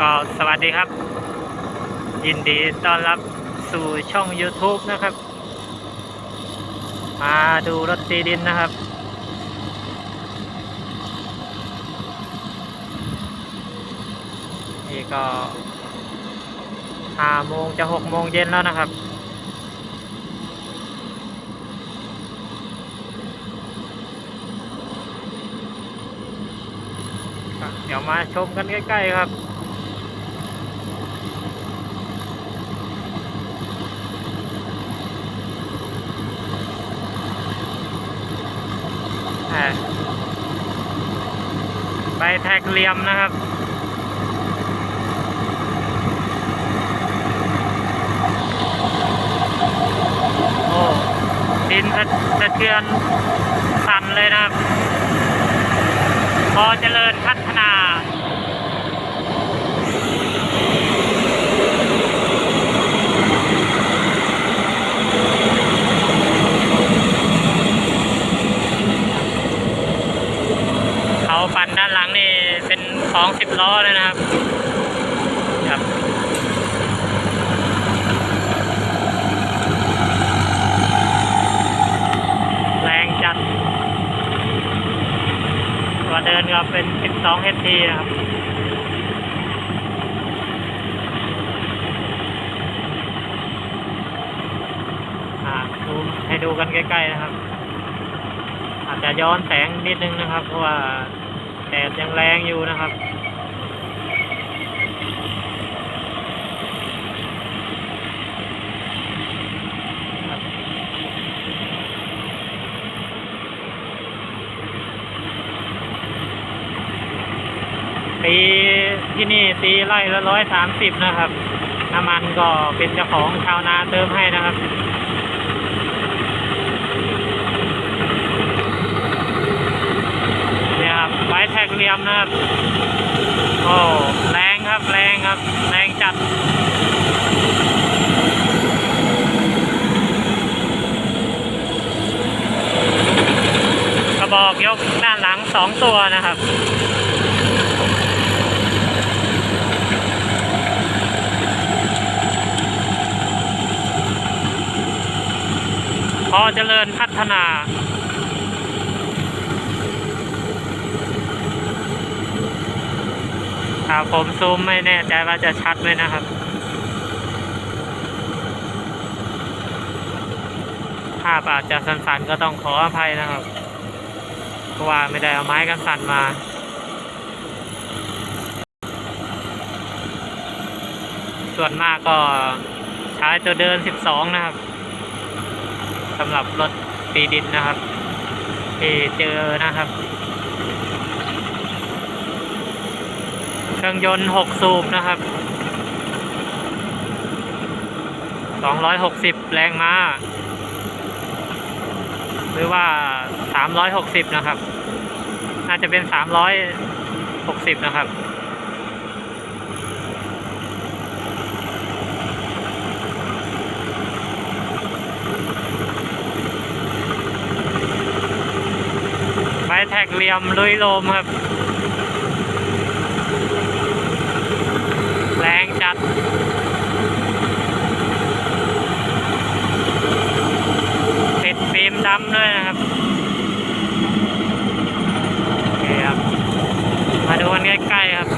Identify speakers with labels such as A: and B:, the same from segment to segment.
A: ก็สวัสดีครับ ยินดีต้อนรับสู่ช่อง YouTube นะครับ มาดูรถตีดินนะครับ นี่ก็ห้าโมงจะหกโมงเย็นแล้วนะครับเดี๋ยวมาชมกันใกล้ ๆ ครับ ไปแท็กเหลี่ยมนะครับโอ้ดินสะสะเทือนสั่นเลยนะครับพอเจริญพัฒนาปั่นด้านหลังนี่เป็นของสิบล้อเลยนะครับ ครับ แรงจัด ตัวเดิ นก็เป็น 12 HT นะครับอ่าซูให้ดูกันใกล้ๆนะครับ อาจจะย้อนแสงนิดนึงนะครับ เพราะว่าแดดยังแรงอยู่นะครับ ตี ที่นี่ตีไร่ละร้อยสามสิบนะครับ น้ำมันก็เป็นเจ้าของชาวนาเติมให้นะครับเนี่ยครับไว้แท็กเหลี่ยมนะครับโอ้แรงครับแรงครับ แรงจัดกระบอกยกด้านหลังสองตัวนะครับ พอเจริญพัฒนาครับผมซูมไม่แน่ใจว่าจะชัดไหมนะครับ ภาพอาจจะสั่นๆก็ต้องขออภัยนะครับ เพราะว่าไม่ได้เอาไม้กันสั่นมาส่วนมากก็ใช้ตัวเดิน 12 นะครับ สำหรับรถตีดินนะครับที่เจอนะครับ เครื่องยนต์หกสูบนะครับสองร้อยหกสิบแรงม้า หรือว่าสามร้อยหกสิบนะครับ น่าจะเป็นสามร้อยหกสิบนะครับ แท็กเหลี่ยมลุยลมครับ แรงจัดฟิล์มดำด้วยนะครับโอเคครับ มาดูกันใกล้ๆครับ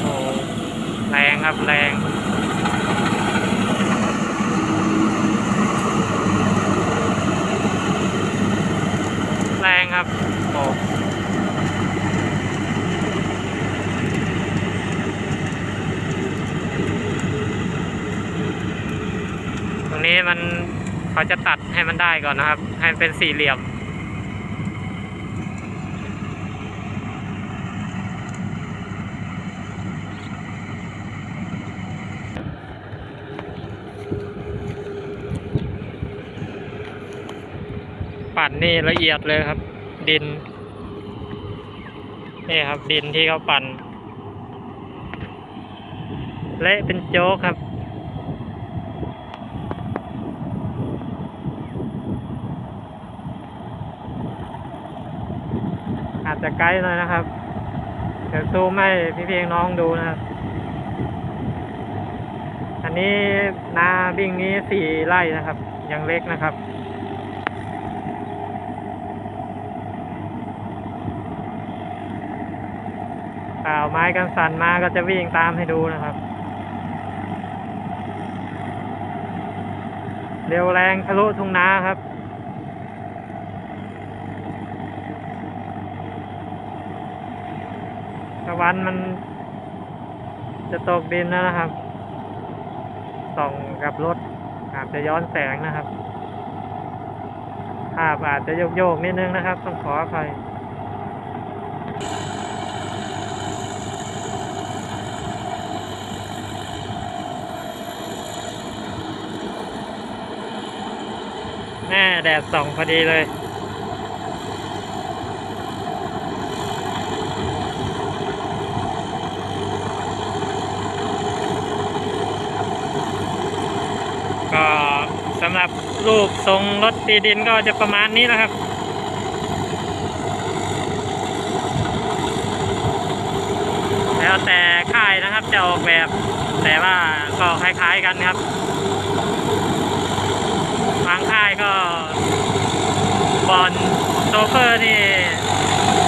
A: โอ้ แรงครับ แรงแรงครับโอ้ตรงนี้มันเขาจะตัดให้มันได้ก่อนนะครับ ให้มันเป็นสี่เหลี่ยม นี่ละเอียดเลยครับ ดิน นี่ครับดินที่เขาปั่นเละเป็นโจ๊กครับ อาจจะไกลหน่อยนะครับ เดี๋ยวซูมให้พี่เพียงน้องดูนะครับ อันนี้นาบิ่งนี้สี่ไร่นะครับ ยังเล็กนะครับ ข่าวไม้กันสั่นมาก็จะวิ่งตามให้ดูนะครับ เร็วแรงทะลุทุ่งนาครับตะวันมันจะตกดินแล้วนะครับ ส่องกับรถอาจจะย้อนแสงนะครับ ภาพอาจจะโยกโยกๆนิดนึงนะครับ ต้องขออภัย แดดส่องพอดีเลย ก็สำหรับรูปทรงรถตีดินก็จะประมาณนี้นะครับแล้วแต่ค่ายนะครับจะออกแบบ แต่ว่าก็คล้ายๆกันครับ บางค่ายก็บอลโซเฟอร์นี่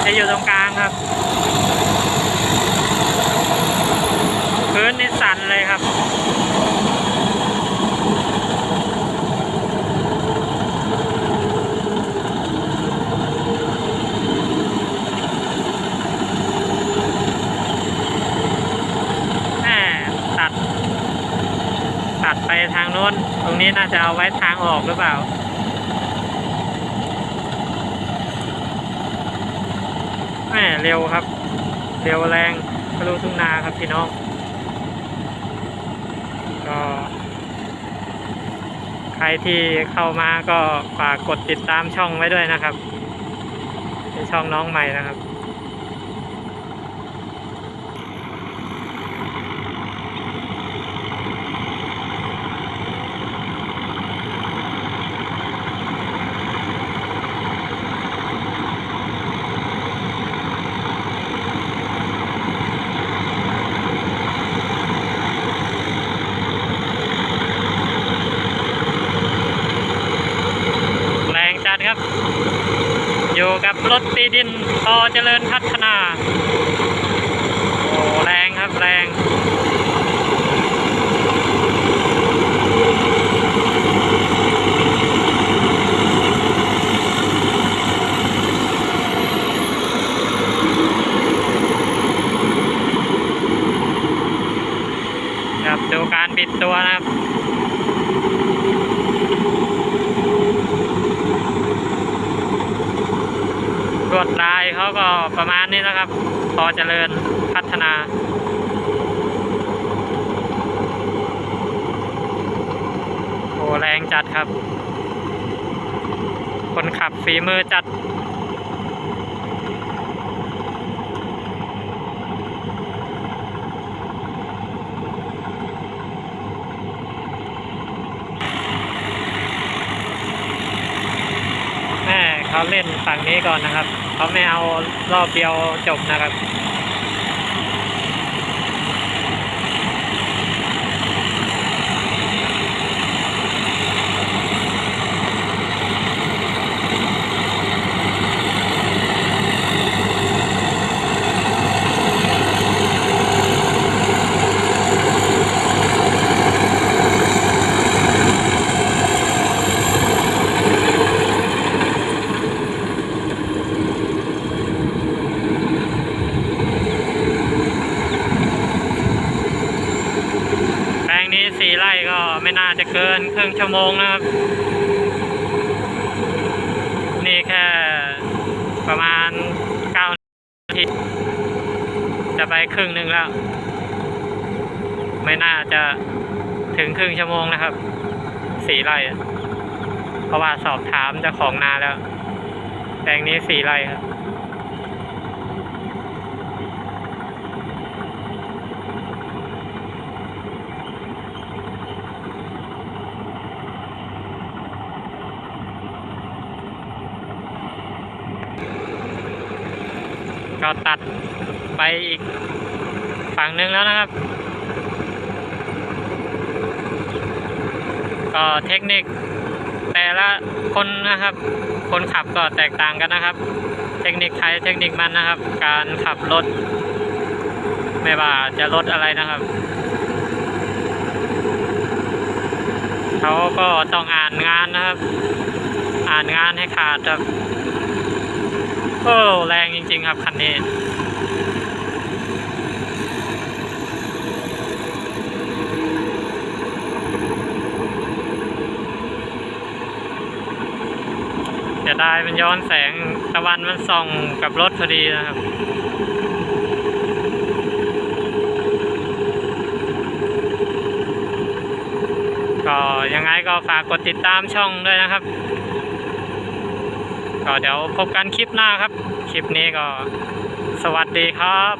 A: จะอยู่ตรงกลางครับ พื้นนี่สั่นเลยครับ แม่ตัด ตัดไปทางโน้น ตรงนี้น่าจะเอาไว้ทางออกหรือเปล่าแม่เร็วครับ เร็วแรงทะลุทุ่งนาครับพี่น้อง ก็ใครที่เข้ามาก็ฝากกดติดตามช่องไว้ด้วยนะครับเป็นช่องน้องใหม่นะครับ แรงจัดครับ อยู่ กับรถตีดินพอเจริญพัฒนา โอ้แรงครับแรงครับดูการบิดตัวนะครับ ลวดลายเขาก็ประมาณ นี้นะครับ พอเจริญพัฒนาโอ้แรงจัดครับ คนขับฝีมือจัดแม่เขาเล่นฝั่งนี้ก่อนนะครับ เขาไม่เอารอบเดียวจบนะครับ สี่ไร่ก็ไม่น่าจะเกินครึ่งชั่วโมงนะครับ นี่แค่ประมาณเก้านาทีจะไปครึ่งหนึ่งแล้ว ไม่น่าจะถึงครึ่งชั่วโมงนะครับสี่ไร่เพราะว่าสอบถามเจ้าของนาแล้วแปลงนี้สี่ไร่ครับ ตัดไปอีกฝั่งหนึ่งแล้วนะครับ ก็เทคนิคแต่ละคนนะครับ คนขับก็แตกต่างกันนะครับ เทคนิคใครเทคนิคมันนะครับ การขับรถ ไม่ว่าจะรถอะไรนะครับเขาก็ต้องอ่านงานนะครับ อ่านงานให้ขาดครับ โอ้แรงจริง ๆ ครับ คันนี้ จะได้มันย้อนแสงตะวันมันส่องกับรถพอดีนะครับก็ยังไงก็ฝากกดติดตามช่องด้วยนะครับ ก็เดี๋ยวพบกันคลิปหน้าครับ คลิปนี้ก็สวัสดีครับ